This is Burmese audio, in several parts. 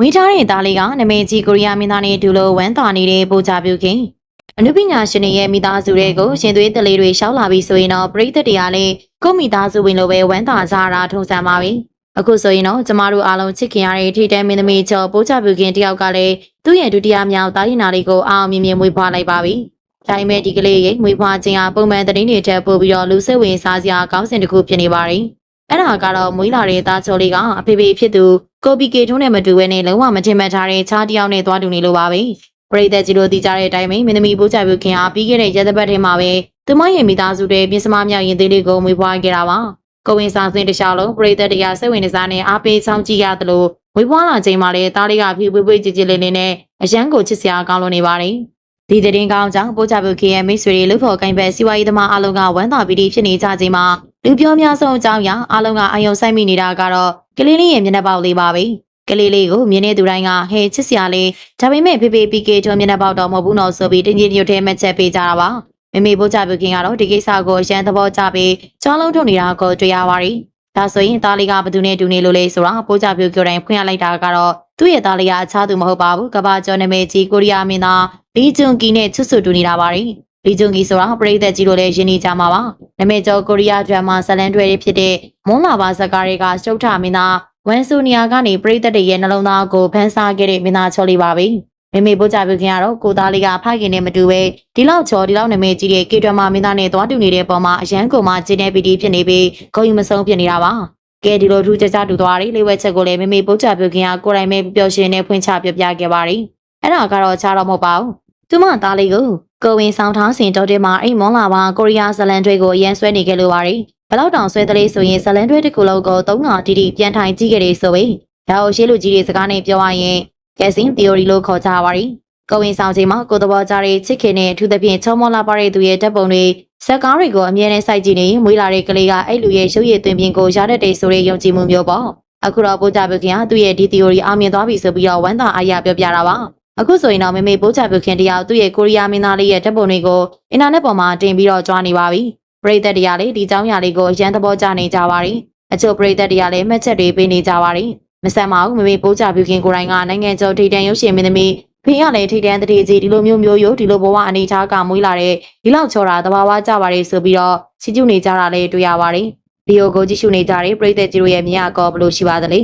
ဝေးထားတဲ့သားလေးကနမေကြီးကိုရီးယားမင်းသားနဲ့အတူလိုဝမ်းသာနေတဲ့ပို့ချပြုခင်အနုပညာရှင်တွေရဲ့မိသားစုတွေကိုရှင်သွေးတလေးတွေရှောက်လာပြီးဆိုရင်တော့ပရိသတ်တွေကလည်းကိုယ့်မိသားစုဝင်လိုပဲဝမ်းသာကြတာထုံစံပါပဲအခုဆိုရင်တော့ကျမတို့အားလုံးချစ်ခင်ရတဲ့ထိတဲမင်းသမီးကျော်ပို့ချပြုခင်တယောက်ကလည်းသူ့ရဲ့ဒုတိယမြောက်တာရင်နာလေးကိုအောင်မြင်မြင်မွေးဖွားလိုက်ပါပြီဒါပေမဲ့ဒီကလေးရဲ့မွေးဖွားခြင်းဟာပုံမှန်သတင်းတွေထက်ပိုပြီးတော့လူစိတ်ဝင်စားစရာကောင်းစဉ်တစ်ခုဖြစ်နေပါတယ်အဲ့ဒါကတော့မွေးလာတဲ့သားချိုလေးကအဖေဖေဖြစ်သူ ကိုပီကေထုံးနဲ့မတူဘဲနဲ့လုံးဝမထင်မှတ်ထားတဲ့ခြားတစ်ယောက်နဲ့သွားတူနေလို့ပါပဲပရိသတ်ကြီးတို့သိကြတဲ့အတိုင်းပဲမင်းသမီးပိုးချပြုခင်ဟာပြီးခဲ့တဲ့ရက်သပတ်ထဲမှာပဲသူမရဲ့မိသားစုတွေပြင်းစမမြောက်ရင်သေးလေးကိုမွေးဖွားခဲ့တာပါကိုဝင်ဆောင်စင်တစ်လျှောက်လုံးပရိသတ်တရားစိတ်ဝင်စားနဲ့အားပေးဆောင်ကြည့်ရသလိုမွေးဖွားလာချိန်မှာလည်းသားလေးကဖြူပွေးပွေးကြည်ကြည်လေးလေးနဲ့အရန်ကိုချစ်စရာကောင်းလို့နေပါတယ်ဒီတဲ့ရင်ကောင်းကြောင့်ပိုးချပြုခင်ရဲ့မိတ်ဆွေတွေလှုပ်ဖို့ကိုင်းပဲစီဝါရေးသမားအလုံးကဝမ်းသာပီတိဖြစ်နေကြချိန်မှာလူပြောများဆုံးအကြောင်းအရာအလုံးကအယုံဆိုင်မိနေတာကတော့ ကလေးလေးရဲ့မျက်နှာပေါက်လေးပါပဲကလေးလေးကိုမြင်နေသူတိုင်းကဟဲချစ်စရာလေးဒါပေမဲ့ဖေဖေပီကေကျော်မျက်နှာပေါက်တော့မဟုတ်ဘူးနော်ဆိုပြီးတင်းကြီးညွတ်ထဲမှတ်ချက်ပေးကြတာပါမမေပိုးချပြုခင်ကတော့ဒီကိစ္စကိုအရန်သဘောကျပြီးကြောင်းလုံးထုတ်နေတာကိုတွေ့ရပါတယ်ဒါဆိုရင်သားလေးကဘသူနဲ့တူနေလို့လဲဆိုတာပိုးချပြုကိုယ်တိုင်ဖွင့်ရလိုက်တာကတော့သူ့ရဲ့သားလေးကအခြားသူမဟုတ်ပါဘူးကဘာကျော်နာမည်ကြီးကိုရီးယားမင်းသားလီဂျွန်ကီနဲ့ချွတ်ဆွတူနေတာပါတယ် လီဂျွန်ကီဆိုတာပရိသတ်ကြီးတို့လည်းယဉ်နေကြမှာပါနာမည်ကျော်ကိုရီးယားဒရမာဇလန်တွေဖြစ်တဲ့မွန်းလာပါဇကာတွေကစတုထမင်းသားဝမ်ဆူနီယာကနေပရိသတ်တွေရဲ့နှလုံးသားကိုဖန်ဆာခဲ့တဲ့မင်းသားချော်လေးပါပဲမေမေပို့ကြပြုခင်ကတော့ကိုသားလေးကဖိုက်ခင်နဲ့မတူပဲဒီလောက်ချော်ဒီလောက်နာမည်ကြီးတဲ့ကေဒရမာမင်းသားနဲ့သွားတူနေတဲ့ပုံမှာအရန်ကိုမှကျင်းနေပီတီဖြစ်နေပြီးဂုံယူမဆုံးဖြစ်နေတာပါကဲဒီလိုထူးခြားခြားတူသွားတယ်လေးဝက်ချက်ကိုလည်းမေမေပို့ကြပြုခင်ကကိုယ်တိုင်ပဲပျော်ရွှင်နေဖွင့်ချပြပြခဲ့ပါတယ်အဲ့ဒါကတော့ခြားတော့မဟုတ်ပါဘူး သူမသားလေးကိုကိုဝင်ဆောင်ထားစဉ်တော်တင်မှာအိမ်မွန်လာပါကိုရီးယားဇလန်တွေကိုအရန်ဆွဲနေခဲ့လို့ပါတယ်ဘလောက်တောင်ဆွဲတလေးဆိုရင်ဇလန်တွေတစ်ခုလုံးကိုသုံးငါတီတီပြန်ထိုင်ကြည့်ခဲ့တယ်ဆိုပြီးဒါကိုရှေးလူကြီးတွေစကားနဲ့ပြောရရင်ကဲစင် theory လို့ခေါ်ကြပါရီကိုဝင်ဆောင်ချိန်မှာကိုသဘောကြတဲ့ချစ်ခင်နဲ့အထူးသဖြင့်ချုံမောလာပါတဲ့သူရဲ့တပ်ပုံတွေဇက်ကားတွေကိုအမြဲတမ်းစိုက်ကြည့်နေရင်မွေးလာတဲ့ကလေးကအဲ့လူရဲ့ရုပ်ရည်သွင်းပြင်ကိုရတတ်တဲ့ဆိုတဲ့ယုံကြည်မှုမျိုးပေါ့အခုတော့ပိုးကြပြုခင်ကသူ့ရဲ့ဒီ theory အောင်မြင်သွားပြီဆိုပြီးတော့ဝမ်းသာအားရပြောပြတာပါ အခုဆိုရင်တော့မေမေပိုးချပြုခင်တယောက်သူ့ရဲ့ကိုရီးယားမင်းသားလေးရဲ့တပ်ပုံတွေကိုအင်တာနက်ပေါ်မှာတင်ပြီးတော့ကြွားနေပါပြီပရိသတ်တရားလေးဒီเจ้าညာလေးကိုအရန်သဘောကျနေကြပါရီအချို့ပရိသတ်တရားလေးမှတ်ချက်တွေပေးနေကြပါရီမဆန်ပါဘူးမမေပိုးချပြုခင်ကိုယ်တိုင်ကနိုင်ငံကျော်ထိတန်ရုပ်ရှင်မင်းသမီးဖေရလည်းထိတန်တတိကြီးဒီလိုမျိုးမျိုးရိုးဒီလိုဘဝအနေထားကမွေးလာတဲ့ဒီလောက်ချော်တာတဘာဝကြပါလေဆိုပြီးတော့ချီကျူနေကြတာလည်းတွေ့ရပါတယ်ဗီဒီယိုကိုကြည့်ရှုနေကြတဲ့ပရိသတ်ကြီးတို့ရဲ့မြင်ရကောဘယ်လိုရှိပါသလဲ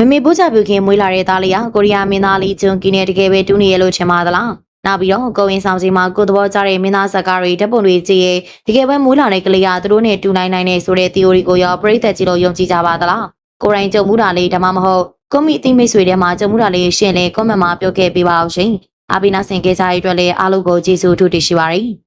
မမေပိုးချပြုခင်မွေးလာတဲ့သားလေးကကိုရီးယားမင်းသားလေးဂျွန်ကီနဲ့တကယ်ပဲတူးနေရလို့ထင်ပါသလားနောက်ပြီးတော့ကိုဝင်ဆောင်စီမှာကိုသဘောကျတဲ့မင်းသားဇကာတွေဓာတ်ပုံတွေကြည့်ရင်တကယ်ပဲမွေးလာတဲ့ကလေးကသူတို့နဲ့တူနိုင်နိုင်နေဆိုတဲ့ theory ကိုရောပရိသတ်ကြီးတို့ယုံကြည်ကြပါသလားကိုရိုင်းကြုံမှုတာလေးဒါမှမဟုတ်ကွန်မီအသိမိတ်ဆွေထဲမှာကြုံမှုတာလေးရှင်းလဲကွန်မန့်မှာပြောခဲ့ပေးပါအောင်ရှင်။အာဘီနာဆင်ကေကြရဲ့အတွက်လည်းအားလုံးကိုကျေးဇူးအထူးတင်ရှိပါရစေ။